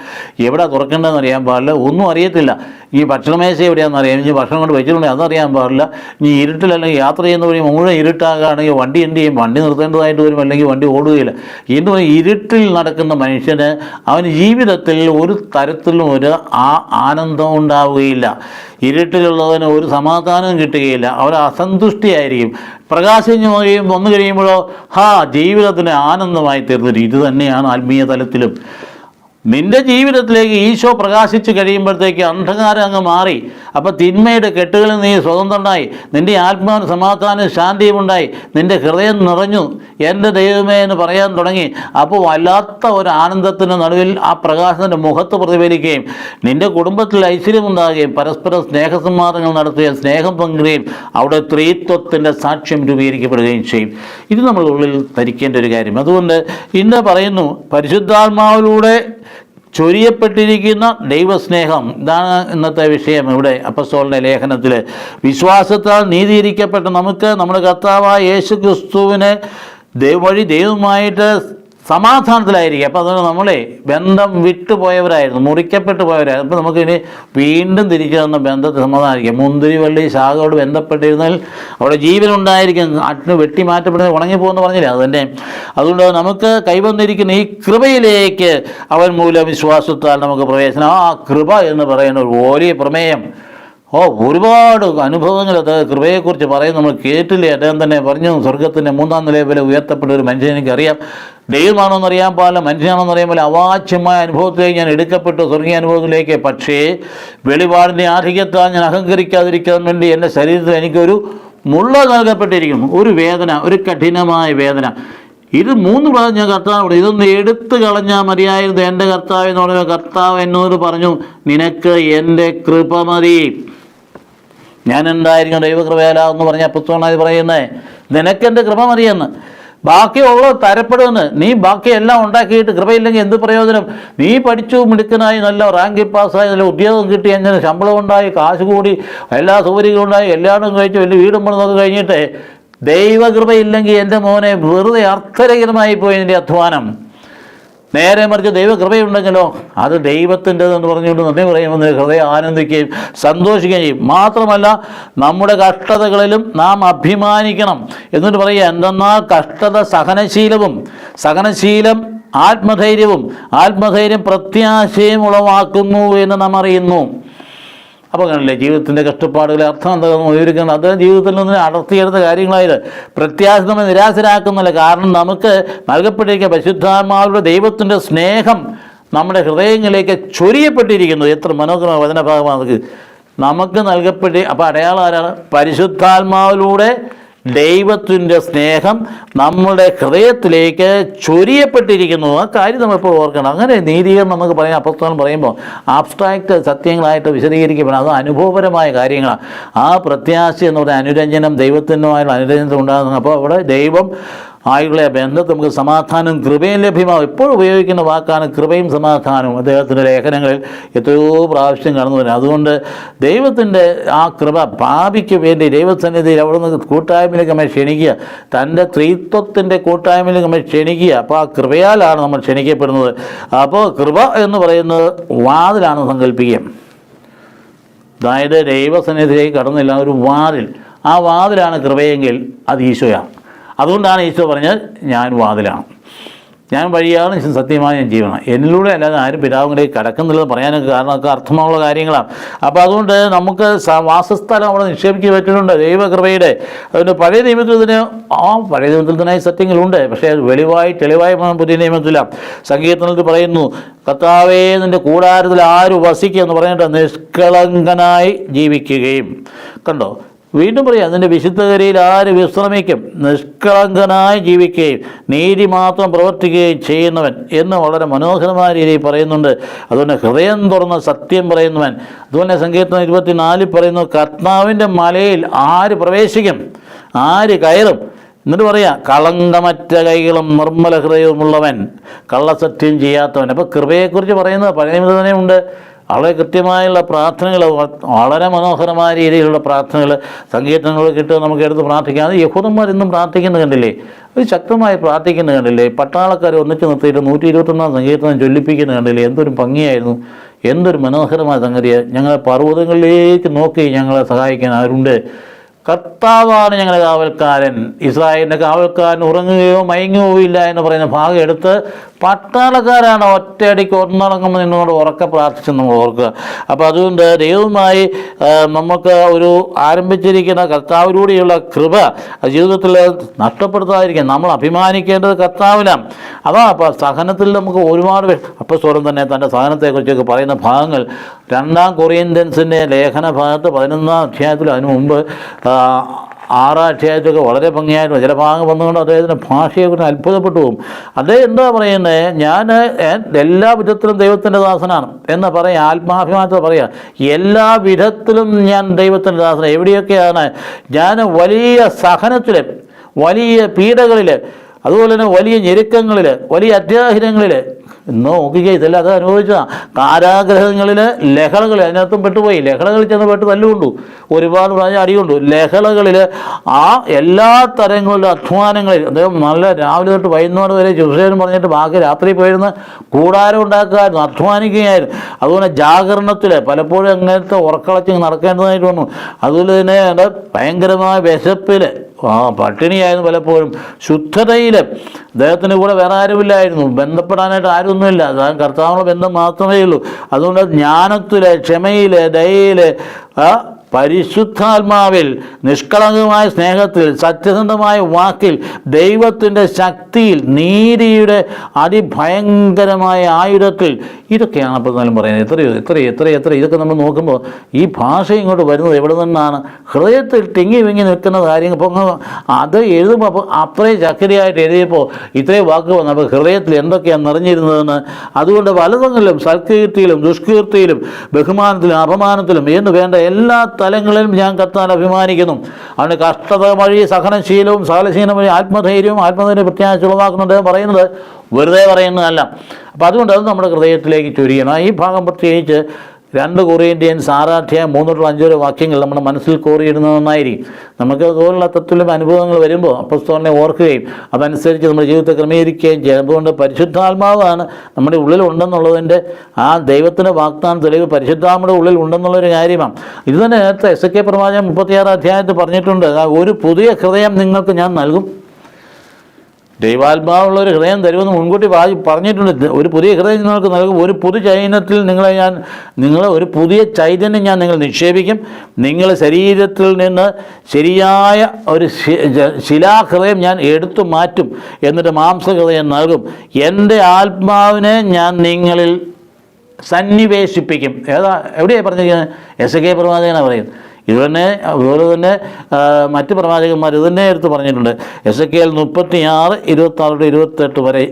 എവിടെ തുറക്കേണ്ടതെന്ന് അറിയാൻ പാടില്ല. ഒന്നും അറിയത്തില്ല. ഈ ഭക്ഷണമേശ എവിടെയാണെന്ന് അറിയാം. ഇനി ഭക്ഷണം കൊണ്ട് വെച്ചിട്ടുണ്ടെങ്കിൽ അതറിയാൻ പാടില്ല. ഇനി ഇരുട്ടിലല്ലെങ്കിൽ യാത്ര ചെയ്യുന്ന വഴി മുഴുവൻ ഇരുട്ടാകുകയാണെങ്കിൽ വണ്ടി എന്ത് ചെയ്യും? വണ്ടി നിർത്തേണ്ടതായിട്ട് വരും. അല്ലെങ്കിൽ വണ്ടി ഓടുകയില്ല. പറഞ്ഞാൽ ഇരുട്ടിൽ നടക്കുന്ന മനുഷ്യന് അവന് ജീവിതത്തിൽ ഒരു തരത്തിലും ഒരു ആ ആനന്ദം ഉണ്ടാവുകയില്ല. ഇരുട്ടിലുള്ളവന് ഒരു സമാധാനവും കിട്ടുകയില്ല. അവർ അസന്തുഷ്ടിയായിരിക്കും. പ്രകാശം കഴിയും വന്നു കഴിയുമ്പോഴോ ഹാ ജീവിതത്തിന് ആനന്ദമായി തീർന്നിട്ട് ഇത് തന്നെയാണ് ആത്മീയ തലത്തിലും. നിന്റെ ജീവിതത്തിലേക്ക് ഈശോ പ്രകാശിച്ചു കഴിയുമ്പോഴത്തേക്ക് അന്ധകാരം അങ്ങ് മാറി. അപ്പം തിന്മയുടെ കെട്ടുകളിൽ നീ സ്വതന്ത്രനായി. നിന്റെ ആത്മാവിന് സമാധാനവും ശാന്തിയും ഉണ്ടായി. നിന്റെ ഹൃദയം നിറഞ്ഞു. എന്റെ ദൈവമേ എന്ന് പറയാൻ തുടങ്ങി. അപ്പോൾ വല്ലാത്ത ഒരു ആനന്ദത്തിന്റെ നടുവിൽ ആ പ്രകാശത്തിന്റെ മുഖത്ത് പ്രതിഫലിക്കുകയും നിന്റെ കുടുംബത്തിൽ ഐശ്വര്യം ഉണ്ടാകുകയും പരസ്പരം സ്നേഹസംവാദങ്ങൾ നടത്തുകയും സ്നേഹം പങ്കുകയും അവിടെ ത്രീത്വത്തിന്റെ സാക്ഷ്യം രൂപീകരിക്കപ്പെടുകയും ചെയ്യും. ഇത് നമ്മൾ ഉള്ളിൽ ധരിക്കേണ്ട ഒരു കാര്യം. അതുകൊണ്ട് ഇന്ന് പറയുന്നു പരിശുദ്ധാത്മാവിലൂടെ ചൊരിയപ്പെട്ടിരിക്കുന്ന ദൈവസ്നേഹം. ഇതാണ് ഇന്നത്തെ വിഷയം ഇവിടെ അപ്പസോളിന്റെ ലേഖനത്തിൽ വിശ്വാസത്താൽ നീതിയിരിക്കപ്പെട്ട നമുക്ക് നമ്മുടെ കർത്താവായ യേശു ക്രിസ്തുവിനെ ദൈവ വഴി ദൈവമായിട്ട് സമാധാനത്തിലായിരിക്കും. അപ്പോൾ അതുകൊണ്ട് നമ്മളെ ബന്ധം വിട്ടുപോയവരായിരുന്നു മുറിക്കപ്പെട്ടു പോയവരായിരുന്നു അപ്പോൾ നമുക്കിനി വീണ്ടും തിരിച്ചു തന്ന ബന്ധത്തെ മുന്തിരി വള്ളി ശാഖയോട് ബന്ധപ്പെട്ടിരുന്നാൽ അവിടെ ജീവനുണ്ടായിരിക്കും. അട്ടിന് വെട്ടി മാറ്റപ്പെടുന്നത് ഉണങ്ങിപ്പോകുമെന്ന് പറഞ്ഞില്ലേ? അതുതന്നെ അതുകൊണ്ട് നമുക്ക് കൈവന്നിരിക്കുന്ന ഈ കൃപയിലേക്ക് അവൻ മൂലം വിശ്വാസത്താൽ നമുക്ക് പ്രവേശനം. ആ കൃപ എന്ന് പറയുന്ന ഒരു വലിയ പ്രമേയം. ഓ ഒരുപാട് അനുഭവങ്ങൾ അത് കൃപയെക്കുറിച്ച് പറയും നമ്മൾ കേട്ടില്ലേ? അദ്ദേഹം തന്നെ പറഞ്ഞു സ്വർഗത്തിന്റെ മൂന്നാം നിലയിൽ വരെ ഉയർത്തപ്പെട്ട ഒരു മനുഷ്യനെ എനിക്കറിയാം. ദൈവമാണോ എന്നറിയാൻ പാടില്ല മനുഷ്യനാണോ എന്നറിയാൻ പാടില്ല. അവാച്യമായ അനുഭവത്തിലേക്ക് ഞാൻ എടുക്കപ്പെട്ടു സ്വർഗീയ അനുഭവത്തിലേക്ക്. പക്ഷേ വെളിപാടിന്റെ ആധിക്യത്താൽ ഞാൻ അഹങ്കരിക്കാതിരിക്കാൻ വേണ്ടി എന്റെ ശരീരത്തിൽ എനിക്കൊരു മുള്ള നൽകപ്പെട്ടിരിക്കുന്നു. ഒരു വേദന ഒരു കഠിനമായ വേദന. ഇത് മൂന്ന് പ്രാവശ്യം ഞാൻ കർത്താവ് ഇതൊന്ന് എടുത്തു കളഞ്ഞാൽ മതിയായിരുന്നു. എന്റെ കർത്താവ് എന്ന് പറഞ്ഞ കർത്താവ് എന്നോട് പറഞ്ഞു നിനക്ക് എന്റെ കൃപ മതി. ഞാൻ എന്തായിരിക്കും ദൈവകൃപയല എന്ന് പറഞ്ഞ പുസ്തകമാണ് ഇത് പറയുന്നത്? നിനക്കെന്റെ കൃപ മതിയെന്ന്. ബാക്കിയുള്ള തരപ്പെടുമെന്ന്. നീ ബാക്കിയെല്ലാം ഉണ്ടാക്കിയിട്ട് കൃപയില്ലെങ്കിൽ എന്ത് പ്രയോജനം? നീ പഠിച്ചു മിടുക്കനായി നല്ല റാങ്കിൽ പാസ്സായി നല്ല ഉദ്യോഗം കിട്ടി അങ്ങനെ ശമ്പളം ഉണ്ടായി കാശ് കൂടി എല്ലാ സൗകര്യങ്ങളും ഉണ്ടായി എല്ലായിടും കഴിച്ചു വലിയ വീടും പണിതൊക്കെ കഴിഞ്ഞിട്ട് ദൈവകൃപയില്ലെങ്കിൽ എന്റെ മോനെ വെറുതെ അർത്ഥരഹിതമായി പോയി എന്റെ അധ്വാനം. നേരെ മറിച്ച് ദൈവകൃപയുണ്ടെങ്കിലോ അത് ദൈവത്തിന്റെതെന്ന് പറഞ്ഞുകൊണ്ട് നന്ദി പറയുമെന്ന് ഹൃദയം ആനന്ദിക്കുകയും സന്തോഷിക്കുകയും ചെയ്യും. മാത്രമല്ല നമ്മുടെ കഷ്ടതകളിലും നാം അഭിമാനിക്കണം. എന്നിട്ട് പറയുക എന്തെന്നാൽ കഷ്ടത സഹനശീലവും സഹനശീലം ആത്മധൈര്യവും ആത്മധൈര്യം പ്രത്യാശയും ഉളവാക്കുന്നു എന്ന് നാം അറിയുന്നു. അപ്പോൾ കാണില്ലേ ജീവിതത്തിന്റെ കഷ്ടപ്പാടുകളെ അർത്ഥം എന്താണെന്ന് വിവരിക്കണം അത് ജീവിതത്തിൽ നിന്ന് അടർത്തിയെടുത്ത കാര്യങ്ങളായത് പ്രത്യാശ നമ്മെ നിരാശരാക്കുന്നില്ല കാരണം നമുക്ക് നൽകപ്പെട്ടിരിക്കുന്ന പരിശുദ്ധാത്മാവരുടെ ദൈവത്തിന്റെ സ്നേഹം നമ്മുടെ ഹൃദയങ്ങളിലേക്ക് ചൊരിയപ്പെട്ടിരിക്കുന്നു. എത്ര മനോഹര വചനഭാഗമാണ് നമുക്ക് നമുക്ക് നൽകപ്പെട്ടി അപ്പോൾ അടയാളം ആരാണ്? പരിശുദ്ധാത്മാവിലൂടെ ദൈവത്തിന്റെ സ്നേഹം നമ്മുടെ ഹൃദയത്തിലേക്ക് ചൊരിയപ്പെട്ടിരിക്കുന്നു. ആ കാര്യം നമ്മളിപ്പോൾ ഓർക്കണം. അങ്ങനെ നീതീകരണം എന്നൊക്കെ പറയാം അപ്പസ്തോലം പറയുമ്പോൾ ആബ്സ്ട്രാക്റ്റ് സത്യങ്ങളായിട്ട് വിശദീകരിക്കപ്പെടാം അത് അനുഭവപരമായ കാര്യങ്ങളാണ്. ആ പ്രത്യാശ എന്ന് പറയുന്ന അനുരഞ്ജനം ദൈവത്തിനുമായുള്ള അനുരഞ്ജനം ഉണ്ടാകുന്നു അപ്പോൾ അവിടെ ദൈവം ആയുള്ള ബന്ധത്തിൽ നമുക്ക് സമാധാനം കൃപയും ലഭ്യമാകും എപ്പോഴും ഉപയോഗിക്കുന്ന വാക്കാണ് കൃപയും സമാധാനവും. അദ്ദേഹത്തിന്റെ ലേഖനങ്ങളിൽ എത്രയോ പ്രാവശ്യം കടന്നു വരും അതുകൊണ്ട് ദൈവത്തിന്റെ ആ കൃപ പാപിക്ക് വേണ്ടി ദൈവസന്നിധിയിൽ അവിടെ നിന്ന് കൂട്ടായ്മയിലേക്ക് നമ്മൾ ക്ഷണിക്കുക. തന്റെ സ്ത്രീത്വത്തിന്റെ കൂട്ടായ്മയിലേക്ക് നമ്മൾ ക്ഷണിക്കുക. അപ്പോൾ ആ കൃപയാലാണ് നമ്മൾ ക്ഷണിക്കപ്പെടുന്നത്. അപ്പോൾ കൃപ എന്ന് പറയുന്നത് വാതിലാണ് സങ്കല്പിക്കുക. അതായത് ദൈവസന്നിധിയിലേക്ക് കടന്നില്ല ഒരു വാതിൽ. ആ വാതിലാണ് കൃപയെങ്കിൽ അത് ഈശോയാണ്. അതുകൊണ്ടാണ് ഈശോ പറഞ്ഞത് ഞാൻ വാതിലാണ്. ഞാൻ വഴിയാണ് സത്യമായ ഞാൻ ജീവനം എന്നിലൂടെ അല്ലാതെ ആരും പിതാവിലേക്ക് കടക്കുന്നില്ലെന്ന് പറയാനൊക്കെ കാരണമൊക്കെ അർത്ഥമുള്ള കാര്യങ്ങളാണ്. അപ്പോൾ അതുകൊണ്ട് നമുക്ക് വാസസ്ഥലം അവിടെ നിക്ഷേപിക്കാൻ പറ്റുന്നുണ്ട് ദൈവകൃപയുടെ. അതുകൊണ്ട് പഴയ നിയമത്തിൽ തന്നെ ആ പഴയ നിയമത്തിൽ തന്നെ സത്യങ്ങളുണ്ട് പക്ഷേ അത് വെളിവായി തെളിവായി പുതിയ നിയമത്തില്ല. സങ്കീർത്തനത്തിൽ പറയുന്നു കർത്താവേ നിന്റെ കൂടാരത്തിൽ ആര് വസിക്കുക എന്ന് പറഞ്ഞിട്ട് നിഷ്കളങ്കനായി ജീവിക്കുകയും. കണ്ടോ? വീണ്ടും പറയാം അതിന്റെ വിശുദ്ധകരിയിൽ ആര് വിശ്രമിക്കും? നിഷ്കളങ്കനായി ജീവിക്കുകയും നീതി മാത്രം പ്രവർത്തിക്കുകയും ചെയ്യുന്നവൻ. എന്ന് വളരെ മനോഹരമായ രീതിയിൽ പറയുന്നുണ്ട്. അതുകൊണ്ട് ഹൃദയം തുറന്ന് സത്യം പറയുന്നവൻ. അതുപോലെ സങ്കീർത്തനം ഇരുപത്തിനാലിൽ പറയുന്നു കർത്താവിന്റെ മലയിൽ ആര് പ്രവേശിക്കും? ആര് കയറും? എന്നിട്ട് പറയാം കളങ്കമറ്റ കൈകളും നിർമ്മല ഹൃദയവുമുള്ളവൻ കള്ളസത്യം ചെയ്യാത്തവൻ. അപ്പോൾ കൃപയെക്കുറിച്ച് പറയുന്നത് പഴയ തന്നെ തന്നെയുണ്ട് വളരെ കൃത്യമായുള്ള പ്രാർത്ഥനകൾ വളരെ മനോഹരമായ രീതിയിലുള്ള പ്രാർത്ഥനകൾ സങ്കീർത്തനങ്ങൾ കിട്ടുക നമുക്ക് എടുത്ത് പ്രാർത്ഥിക്കാം. അത് യഹൂദന്മാർ ഇന്നും പ്രാർത്ഥിക്കുന്നത് കണ്ടില്ലേ? ഒരു ശക്തമായി പ്രാർത്ഥിക്കുന്നത് കണ്ടില്ലേ? പട്ടാളക്കാർ ഒന്നിച്ച് നിർത്തിയിട്ട് നൂറ്റി ഇരുപത്തൊന്നാം സങ്കീർത്തനം ചൊല്ലിപ്പിക്കുന്നത് കണ്ടില്ലേ? എന്തൊരു ഭംഗിയായിരുന്നു. എന്തൊരു മനോഹരമായ സംഗതിയാണ് ഞങ്ങളെ പർവതങ്ങളിലേക്ക് നോക്കി ഞങ്ങളെ സഹായിക്കാൻ ആരുണ്ട്? കർത്താവാണ് ഞങ്ങളുടെ കാവൽക്കാരൻ. ഇസ്രായേലിന്റെ കാവൽക്കാരൻ ഉറങ്ങുകയോ മയങ്ങുകയോ ഇല്ല എന്ന് പറയുന്ന ഭാഗം എടുത്ത് പട്ടാളക്കാരാണ് ഒറ്റയടിക്ക് ഒന്നടങ്ങുമ്പോൾ നിന്നുകൊണ്ട് ഉറക്കെ പ്രാർത്ഥിച്ച് നമ്മൾ ഓർക്കുക. അപ്പോൾ അതുകൊണ്ട് ദൈവമായി നമുക്ക് ഒരു ആരംഭിച്ചിരിക്കുന്ന കർത്താവിലൂടെയുള്ള കൃപ ജീവിതത്തിൽ നഷ്ടപ്പെടുത്താതിരിക്കാൻ നമ്മൾ അഭിമാനിക്കേണ്ടത് കർത്താവിലാണ്. അതാ അപ്പോൾ സഹനത്തിൽ നമുക്ക് ഒരുപാട് അപ്പോൾ സ്വരം തന്നെ തന്റെ സഹനത്തെക്കുറിച്ചൊക്കെ പറയുന്ന ഭാഗങ്ങൾ. രണ്ടാം കൊറിയന്റൻസിന്റെ ലേഖന ഭാഗത്ത് പതിനൊന്നാം അധ്യായത്തിൽ അതിനു മുമ്പ് ആറാം അധ്യായത്തൊക്കെ വളരെ ഭംഗിയായിരുന്നു. ചില ഭാഗം വന്നുകൊണ്ട് അദ്ദേഹത്തിന്റെ ഭാഷയെക്കുറിച്ച് അത്ഭുതപ്പെട്ടു പോകും. അദ്ദേഹം എന്താ പറയുന്നത് ഞാൻ എല്ലാ വിധത്തിലും ദൈവത്തിന്റെ ദാസനാണ് എന്ന് പറയാം. ആത്മാഭിമാനത്തിൽ പറയാം. എല്ലാ വിധത്തിലും ഞാൻ ദൈവത്തിന്റെ ദാസനാണ്. എവിടെയൊക്കെയാണ്? ഞാൻ വലിയ സഹനത്തിൽ വലിയ പീഡകളിൽ അതുപോലെ തന്നെ വലിയ ഞെരുക്കങ്ങളിൽ വലിയ അത്യാഹിതങ്ങളിൽ ഇന്ന് നോക്കിക്കുക ഇതെല്ലാം അത് അനുഭവിച്ചതാണ് കാരാഗ്രഹങ്ങളിൽ ലഹളകൾ അതിനകത്തും പെട്ടുപോയി. ലഹളകളിൽ ചെന്ന് പെട്ട് തല്ലുകൊണ്ടു. ഒരുപാട് പ്രാവശ്യം അടികൊണ്ടു. ലഹളകളിൽ ആ എല്ലാ തരങ്ങളിലും അധ്വാനങ്ങളിൽ അദ്ദേഹം നല്ല രാവിലെ തൊട്ട് വൈകുന്നേരം വരെ ശുശ്രൂഷകൻ പറഞ്ഞിട്ട് ബാക്കി രാത്രി പോയിരുന്ന് കൂടാരം ഉണ്ടാക്കുമായിരുന്നു അധ്വാനിക്കുകയായിരുന്നു. അതുപോലെ ജാഗരണത്തിൽ പലപ്പോഴും അങ്ങനത്തെ ഉറക്കളച്ച് നടക്കേണ്ടതായിട്ട് വന്നു. അതുപോലെ തന്നെ ഭയങ്കരമായ വിശപ്പിൽ ആ പട്ടിണിയായിരുന്നു പലപ്പോഴും. ശുദ്ധതയിൽ അദ്ദേഹത്തിന് കൂടെ വേറെ ആരുമില്ലായിരുന്നു. ബന്ധപ്പെടാനായിട്ട് ആരൊന്നുമില്ല. അതാ കർത്താവിനുള്ള ബന്ധം മാത്രമേ ഉള്ളൂ അതുകൊണ്ട് ജ്ഞാനത്തിൽ ക്ഷമയിൽ ദയയിൽ പരിശുദ്ധാത്മാവിൽ നിഷ്കളങ്കമായ സ്നേഹത്തിൽ സത്യസന്ധമായ വാക്കിൽ ദൈവത്തിന്റെ ശക്തിയിൽ നീതിയുടെ അതിഭയങ്കരമായ ആയുധത്തിൽ. ഇതൊക്കെയാണ് അപ്പോൾ എന്നാലും പറയുന്നത്. എത്രയോ എത്ര എത്ര എത്ര ഇതൊക്കെ നമ്മൾ നോക്കുമ്പോൾ ഈ ഭാഷ ഇങ്ങോട്ട് വരുന്നത് എവിടെ നിന്നാണ്? ഹൃദയത്തിൽ തിങ്ങി വിങ്ങി നിൽക്കുന്ന കാര്യങ്ങൾ. ഇപ്പോൾ അത് എഴുതുമ്പോൾ അപ്പോൾ അത്രയും ചക്കരയായിട്ട് എഴുതിയപ്പോൾ ഇത്രയും വാക്ക് വന്നു. അപ്പോൾ ഹൃദയത്തിൽ എന്തൊക്കെയാണ് നിറഞ്ഞിരുന്നതെന്ന്. അതുകൊണ്ട് പലതെങ്കിലും സൽകീർത്തിയിലും ദുഷ്കീർത്തിയിലും ബഹുമാനത്തിലും അപമാനത്തിലും എന്ന് വേണ്ട എല്ലാ തലങ്ങളിലും ഞാൻ കത്താൻ അഭിമാനിക്കുന്നു. അവന് കഷ്ടത വഴി സഹനശീലവും സഹനശീലം വഴി ആത്മധൈര്യവും ആത്മധൈര്യം പ്രത്യാശ ഉളവാക്കുന്നുണ്ട് പറയുന്നത് വെറുതെ പറയുന്നതല്ല. അപ്പം അതുകൊണ്ട് അത് നമ്മുടെ ഹൃദയത്തിലേക്ക് ചൊരിയണം. ഈ ഭാഗം പ്രത്യേകിച്ച് രണ്ട് കൊറിയന്റെയും സാറാധ്യായം മൂന്നോട്ടുള്ള അഞ്ചോ വാക്യങ്ങൾ നമ്മുടെ മനസ്സിൽ കോറിയിടുന്നത് നന്നായിരിക്കും. നമുക്ക് അതുപോലുള്ള തത്വലും അനുഭവങ്ങൾ വരുമ്പോൾ അപ്പസ്തോലിനെ ഓർക്കുകയും അതനുസരിച്ച് നമ്മുടെ ജീവിതത്തെ ക്രമീകരിക്കുകയും ചെയ്യും. അതുകൊണ്ട് പരിശുദ്ധാത്മാവാണ് നമ്മുടെ ഉള്ളിൽ ഉണ്ടെന്നുള്ളതിന്റെ ആ ദൈവത്തിന്റെ വാഗ്ദാനം തെളിവ് പരിശുദ്ധാമയുടെ ഉള്ളിൽ ഉണ്ടെന്നുള്ളൊരു കാര്യമാണ്. ഇത് തന്നെ നേരത്തെ എസ് കെ പ്രവാചകൻ മുപ്പത്തിയാറ് അധ്യായത്തിൽ പറഞ്ഞിട്ടുണ്ട് ഒരു പുതിയ ഹൃദയം നിങ്ങൾക്ക് ഞാൻ നൽകും. ദൈവാത്മാവുള്ള ഒരു ഹൃദയം തരുമെന്ന് മുൻകൂട്ടി പറഞ്ഞിട്ടുണ്ട്. ഒരു പുതിയ ഹൃദയം നിങ്ങൾക്ക് നൽകും. ഒരു പുതു ചൈതന്യത്തിൽ നിങ്ങളെ ഞാൻ നിങ്ങളെ ഒരു പുതിയ ചൈതന്യം ഞാൻ നിങ്ങൾ നിക്ഷേപിക്കും. നിങ്ങൾ ശരീരത്തിൽ നിന്ന് ശരിയായ ഒരു ശിലാഹൃദയം ഞാൻ എടുത്തു മാറ്റും എന്നിട്ട് മാംസഹൃദയം നൽകും. എന്റെ ആത്മാവിനെ ഞാൻ നിങ്ങളിൽ സന്നിവേശിപ്പിക്കും. ഏതാ എവിടെയാണ് പറഞ്ഞിരിക്കുന്നത്? എസ് കെ പ്രവാചകനാണ് പറയുന്നത്. ഇത് തന്നെ അതുപോലെ തന്നെ മറ്റ് പ്രവാചകന്മാർ ഇത് തന്നെ എടുത്ത് പറഞ്ഞിട്ടുണ്ട്. എസ് എ കെ എൽ മുപ്പത്തി ആറ് ഇരുപത്താറ് ഇരുപത്തെട്ട് വരെ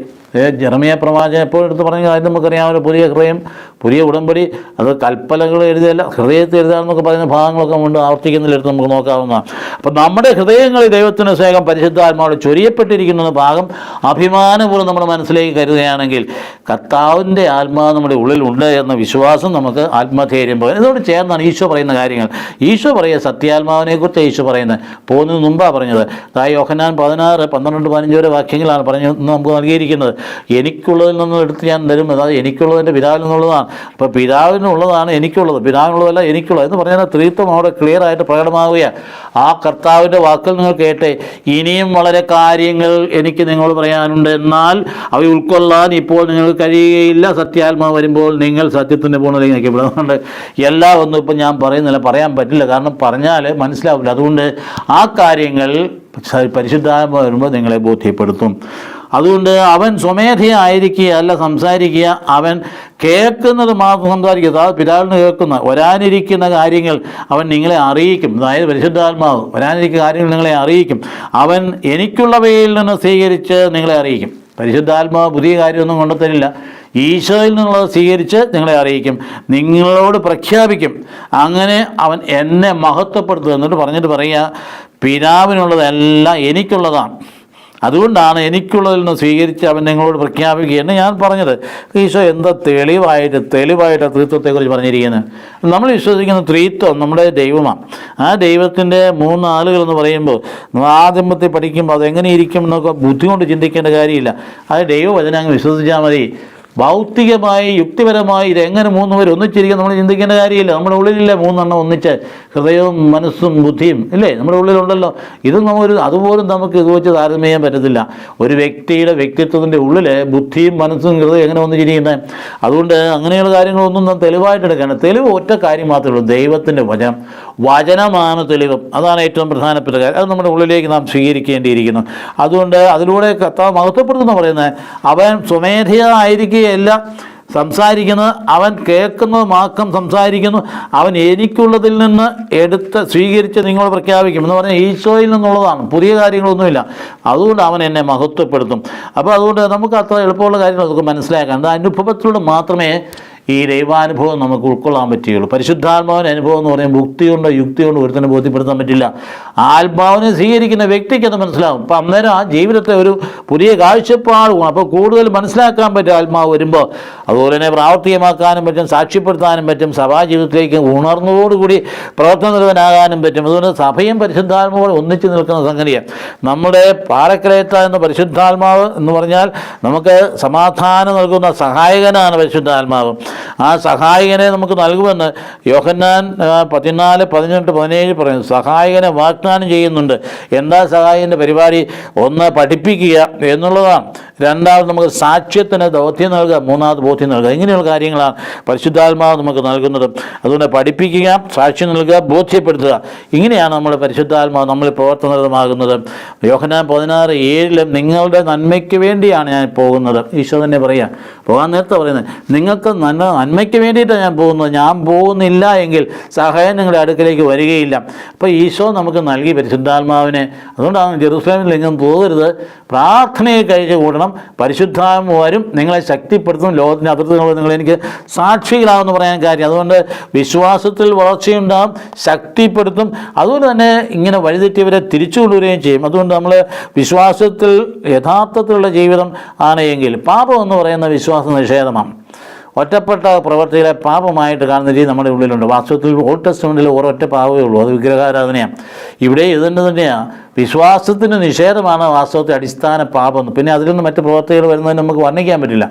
ജെറമിയ പ്രവാചകൻ എപ്പോഴും എടുത്ത് പറഞ്ഞ കാര്യം നമുക്കറിയാമല്ലോ പുതിയ ഹൃദയം പുതിയ ഉടമ്പടി അത് കൽപ്പലകൾ എഴുതിയല്ല ഹൃദയത്തിൽ എഴുതാമെന്നൊക്കെ പറയുന്ന ഭാഗങ്ങളൊക്കെ ഉണ്ട് ആവർത്തിക്കുന്നതിലെടുത്ത് നമുക്ക് നോക്കാവുന്നതാണ്. അപ്പം നമ്മുടെ ഹൃദയങ്ങളിൽ ദൈവത്തിന് സ്നേഹം പരിശുദ്ധാത്മാവോട് ചൊരിയപ്പെട്ടിരിക്കുന്ന ഭാഗം അഭിമാനപൂർവം നമ്മുടെ മനസ്സിലേക്ക് കരുതുകയാണെങ്കിൽ കർത്താവിന്റെ ആത്മാവ് നമ്മുടെ ഉള്ളിൽ ഉണ്ട് എന്ന വിശ്വാസം നമുക്ക് ആത്മധൈര്യം പോകും ഇതോട് ചേർന്നാണ് ഈശോ പറയുന്ന കാര്യങ്ങൾ. ഈശോ പറയുക സത്യാത്മാവിനെക്കുറിച്ച് ഈശോ പറയുന്നത്. പോകുന്നതിന് മുമ്പാണ് പറഞ്ഞത്. തായ് യോഹനാൻ പതിനാറ് പന്ത്രണ്ട് പതിനഞ്ച് വരെ വാക്യങ്ങളാണ് പറഞ്ഞു നമുക്ക് നൽകിയിരിക്കുന്നത്. എനിക്കുള്ളതിൽ നിന്ന് എടുത്ത് ഞാൻ തരും അതായത് എനിക്കുള്ളതിന്റെ പിതാവിൽ നിന്നുള്ളതാണ്. അപ്പോൾ പിതാവിനുള്ളതാണ് എനിക്കുള്ളത്. പിതാവിനുള്ളതല്ല എനിക്കുള്ളത് എന്ന് പറഞ്ഞാൽ ത്രീത്വം അവിടെ ക്ലിയർ ആയിട്ട് പ്രകടമാവുകയാണ്. ആ കർത്താവിന്റെ വാക്കുകൾ നിങ്ങൾ കേട്ടെ ഇനിയും വളരെ കാര്യങ്ങൾ എനിക്ക് നിങ്ങളോട് പറയാനുണ്ട്. എന്നാൽ അവ ഉൾക്കൊള്ളാൻ ഇപ്പോൾ നിങ്ങൾക്ക് കഴിയുകയില്ല. സത്യാത്മാവ് വരുമ്പോൾ നിങ്ങൾ സത്യത്തിന്റെ പൂർണതയിൽ നയിക്കപ്പെടും അതുകൊണ്ട് എല്ലാം ഒന്നും ഇപ്പം ഞാൻ പറയുന്നില്ല പറയാൻ പറ്റില്ല. കാരണം പറഞ്ഞാൽ മനസ്സിലാവില്ല. അതുകൊണ്ട് ആ കാര്യങ്ങൾ പരിശുദ്ധാത്മ വരുമ്പോൾ നിങ്ങളെ ബോധ്യപ്പെടുത്തും. അതുകൊണ്ട് അവൻ സ്വമേധയായിരിക്കുക അല്ല സംസാരിക്കുക. അവൻ കേൾക്കുന്നത് മാത്രം സംസാരിക്കുക. അതായത് പിതാവിന് കേൾക്കുന്ന വരാനിരിക്കുന്ന കാര്യങ്ങൾ അവൻ നിങ്ങളെ അറിയിക്കും. അതായത് പരിശുദ്ധാത്മാവ് വരാനിരിക്കുന്ന കാര്യങ്ങൾ നിങ്ങളെ അറിയിക്കും. അവൻ എനിക്കുള്ളവയിൽ നിന്ന് സ്വീകരിച്ച് നിങ്ങളെ അറിയിക്കും. പരിശുദ്ധാത്മാവ് പുതിയ കാര്യമൊന്നും കൊണ്ടുത്തരില്ല. ഈശോയിൽ നിന്നുള്ളത് സ്വീകരിച്ച് നിങ്ങളെ അറിയിക്കും. നിങ്ങളോട് പ്രഖ്യാപിക്കും. അങ്ങനെ അവൻ എന്നെ മഹത്വപ്പെടുത്തുക എന്നിട്ട് പറഞ്ഞിട്ട് പറയുക പിതാവിനുള്ളതെല്ലാം എനിക്കുള്ളതാണ്. അതുകൊണ്ടാണ് എനിക്കുള്ളതിൽ നിന്ന് സ്വീകരിച്ച് അവൻ നിങ്ങളോട് പ്രഖ്യാപിക്കുക. എന്ന് ഞാൻ പറഞ്ഞത്. ഈശോ എന്താ തെളിവായിട്ട് തെളിവായിട്ട് ത്രിത്വത്തെക്കുറിച്ച് പറഞ്ഞിരിക്കുന്നത്? നമ്മൾ വിശ്വസിക്കുന്ന ത്രിത്വം നമ്മുടെ ദൈവമാണ്. ആ ദൈവത്തിന്റെ മൂന്ന് ആളുകൾ എന്ന് പറയുമ്പോൾ ആദ്യമത്തെ പഠിക്കുമ്പോൾ അതെങ്ങനെ ഇരിക്കും എന്നൊക്കെ ബുദ്ധി കൊണ്ട് ചിന്തിക്കേണ്ട കാര്യമില്ല. അത് ദൈവവചനം അങ്ങ് വിശ്വസിച്ചാൽ മതി. ഭൗതികമായി യുക്തിപരമായി ഇതെങ്ങനെ മൂന്ന് പേര് ഒന്നിച്ചിരിക്കും നമ്മൾ ചിന്തിക്കേണ്ട കാര്യമില്ല. നമ്മുടെ ഉള്ളിലില്ലേ മൂന്നെണ്ണം ഒന്നിച്ച് ഹൃദയവും മനസ്സും ബുദ്ധിയും ഇല്ലേ? നമ്മുടെ ഉള്ളിലുണ്ടല്ലോ. ഇത് നമ്മൊരു അതുപോലും നമുക്ക് ഇത് വെച്ച് താരതമ്യം ചെയ്യാൻ പറ്റത്തില്ല. ഒരു വ്യക്തിയുടെ വ്യക്തിത്വത്തിന്റെ ഉള്ളിൽ ബുദ്ധിയും മനസ്സും ഹൃദയം എങ്ങനെ ഒന്നിച്ചിരിക്കുന്നത് അതുകൊണ്ട് അങ്ങനെയുള്ള കാര്യങ്ങളൊന്നും നാം തെളിവായിട്ട് എടുക്കണം തെളിവ് ഒറ്റ കാര്യം മാത്രമേ ഉള്ളൂ. ദൈവത്തിന്റെ വചനം. വചനമാണ് തെളിവ്. അതാണ് ഏറ്റവും പ്രധാനപ്പെട്ട കാര്യം. അത് നമ്മുടെ ഉള്ളിലേക്ക് നാം സ്വീകരിക്കേണ്ടിയിരിക്കുന്നു. അതുകൊണ്ട് അതിലൂടെ കർത്താവ് മഹത്വപ്പെടുത്തുന്ന പറയുന്നത് അവൻ സ്വമേധയായിരിക്കുകയല്ല സംസാരിക്കുന്നത് അവൻ കേൾക്കുന്നത് മാത്രം സംസാരിക്കുന്നു. അവൻ എനിക്കുള്ളതിൽ നിന്ന് എടുത്ത് സ്വീകരിച്ച് നിങ്ങൾ പ്രഖ്യാപിക്കും എന്ന് പറഞ്ഞാൽ ഈശോയിൽ നിന്നുള്ളതാണ്. പുതിയ കാര്യങ്ങളൊന്നുമില്ല. അതുകൊണ്ട് അവൻ എന്നെ മഹത്വപ്പെടുത്തും. അപ്പോൾ അതുകൊണ്ട് നമുക്ക് അത്ര എളുപ്പമുള്ള കാര്യങ്ങൾ നമുക്ക് മനസ്സിലാക്കാം അത് അനുഭവത്തിലൂടെ മാത്രമേ ഈ ദൈവാനുഭവം നമുക്ക് ഉൾക്കൊള്ളാൻ പറ്റുകയുള്ളൂ. പരിശുദ്ധാത്മാവിന്റെ അനുഭവം എന്ന് പറയുമ്പോൾ ബുദ്ധി കൊണ്ടോ യുക്തി കൊണ്ടോ ഒരുത്തനെ ബോധ്യപ്പെടുത്താൻ പറ്റില്ല. ആത്മാവിനെ സ്വീകരിക്കുന്ന വ്യക്തിക്ക് അത് മനസ്സിലാവും. അപ്പം അന്നേരം ആ ജീവിതത്തെ ഒരു പുതിയ കാഴ്ചപ്പാടും അപ്പോൾ കൂടുതൽ മനസ്സിലാക്കാൻ പറ്റും ആത്മാവ് വരുമ്പോൾ. അതുപോലെ തന്നെ പ്രാവർത്തികമാക്കാനും പറ്റും സാക്ഷ്യപ്പെടുത്താനും പറ്റും സഭാ ജീവിതത്തിലേക്ക് ഉണർന്നതോടുകൂടി പ്രവർത്തനനിരതനാകാനും പറ്റും. അതുകൊണ്ട് സഭയും പരിശുദ്ധാത്മാവോട് ഒന്നിച്ച് നിൽക്കുന്ന സംഗതിയാണ്. നമ്മുടെ പാറക്കരയത്ത എന്ന പരിശുദ്ധാത്മാവ് എന്ന് പറഞ്ഞാൽ നമുക്ക് സമാധാനം നൽകുന്ന സഹായകനാണ് പരിശുദ്ധാത്മാവ്. ആ സഹായകനെ നമുക്ക് നൽകുമെന്ന് യോഹന്നാൻ പതിനാല് പതിനെട്ട് പതിനേഴ് പറയുന്നു. സഹായകനെ വാഗ്ദാനം ചെയ്യുന്നുണ്ട്. എന്താ സഹായകന്റെ പരിപാടി? ഒന്ന് പഠിപ്പിക്കുക എന്നുള്ളതാണ്. രണ്ടാമത് നമുക്ക് സാക്ഷ്യത്തിന് ദൗത്യം നൽകുക മൂന്നാമത് ബോധ്യം നൽകുക. ഇങ്ങനെയുള്ള കാര്യങ്ങളാണ് പരിശുദ്ധാത്മാവ് നമുക്ക് നൽകുന്നത്. അതുകൊണ്ട് പഠിപ്പിക്കുക സാക്ഷ്യം നൽകുക ബോധ്യപ്പെടുത്തുക. ഇങ്ങനെയാണ് നമ്മൾ പരിശുദ്ധാത്മാവ് നമ്മൾ പ്രവർത്തനമാകുന്നത് യോഹനാൻ പതിനാറ് ഏഴിലും നിങ്ങളുടെ നന്മയ്ക്ക് വേണ്ടിയാണ് ഞാൻ പോകുന്നത്. ഈശോ തന്നെ പറയാം പോകാൻ നേരത്തെ പറയുന്നത് നിങ്ങൾക്ക് നന്മ നന്മയ്ക്ക് വേണ്ടിയിട്ടാണ് ഞാൻ പോകുന്നത്. ഞാൻ പോകുന്നില്ല എങ്കിൽ സഹായം നിങ്ങളുടെ അടുക്കലേക്ക് വരികയില്ല. അപ്പോൾ ഈശോ നമുക്ക് നൽകി പരിശുദ്ധാത്മാവിനെ. അതുകൊണ്ടാണ് ജെറുസലേമിൽ എങ്ങും പോകരുത്. പ്രാർത്ഥനയെ കഴിച്ച് കൂടണം പരിശുദ്ധാത്മ വരും നിങ്ങളെ ശക്തിപ്പെടുത്തും ലോകത്തിന്റെ അതിർത്തികൾ നിങ്ങൾ എനിക്ക് സാക്ഷികളാവെന്ന് പറയാൻ കാര്യം. അതുകൊണ്ട് വിശ്വാസത്തിൽ വളർച്ചയുണ്ടാകും ശക്തിപ്പെടുത്തും. അതുപോലെ തന്നെ ഇങ്ങനെ വഴിതെറ്റിയവരെ തിരിച്ചു കൊണ്ടുവരികയും ചെയ്യും. അതുകൊണ്ട് നമ്മൾ വിശ്വാസത്തിൽ യഥാർത്ഥത്തിലുള്ള ജീവിതം ആണ് എങ്കിൽ പാപം എന്ന് പറയുന്ന വിശ്വാസ നിഷേധമാണ്. ഒറ്റപ്പെട്ട പ്രവർത്തികളെ പാപമായിട്ട് കാണുന്ന രീതി നമ്മുടെ ഉള്ളിലുണ്ട്. വാസ്തവത്തിൽ ഓൾഡ് ടെസ്റ്റ്മെന്റിൽ ഒരൊറ്റ പാപമേ ഉള്ളൂ. അത് വിഗ്രഹാരാധനയാണ്. ഇവിടെ ഇതുതന്നെ തന്നെയാണ് വിശ്വാസത്തിന് നിഷേധമാണ് വാസ്തവത്തെ അടിസ്ഥാന പാപം. പിന്നെ അതിൽ നിന്ന് മറ്റ് പ്രവർത്തികൾ വരുന്നതിന് നമുക്ക് വർണിക്കാൻ പറ്റില്ല.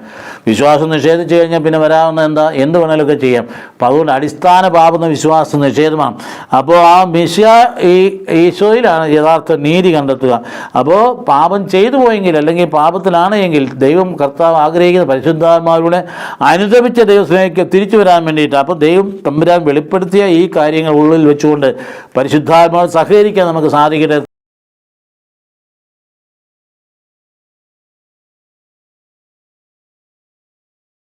വിശ്വാസം നിഷേധിച്ചു കഴിഞ്ഞാൽ പിന്നെ വരാവുന്ന എന്താ? എന്ത് വേണേലൊക്കെ ചെയ്യാം. അപ്പോൾ അതുകൊണ്ട് അടിസ്ഥാന പാപം എന്ന വിശ്വാസം നിഷേധമാണ്. അപ്പോൾ ആ മിശ ഈ ഈശോയിലാണ് യഥാർത്ഥ നീതി കണ്ടെത്തുക. അപ്പോൾ പാപം ചെയ്തു പോയെങ്കിൽ അല്ലെങ്കിൽ പാപത്തിലാണ് എങ്കിൽ ദൈവം കർത്താവ് ആഗ്രഹിക്കുന്ന പരിശുദ്ധാത്മാവിലൂടെ അനുദപിച്ച ദൈവസ്നേഹിക്ക് തിരിച്ചു വരാൻ വേണ്ടിയിട്ട് അപ്പോൾ ദൈവം തമ്പുരാൻ വെളിപ്പെടുത്തിയ ഈ കാര്യങ്ങൾ ഉള്ളിൽ വെച്ചുകൊണ്ട് പരിശുദ്ധാത്മാവ് സഹകരിക്കാൻ നമുക്ക് സാധിക്കട്ടെ.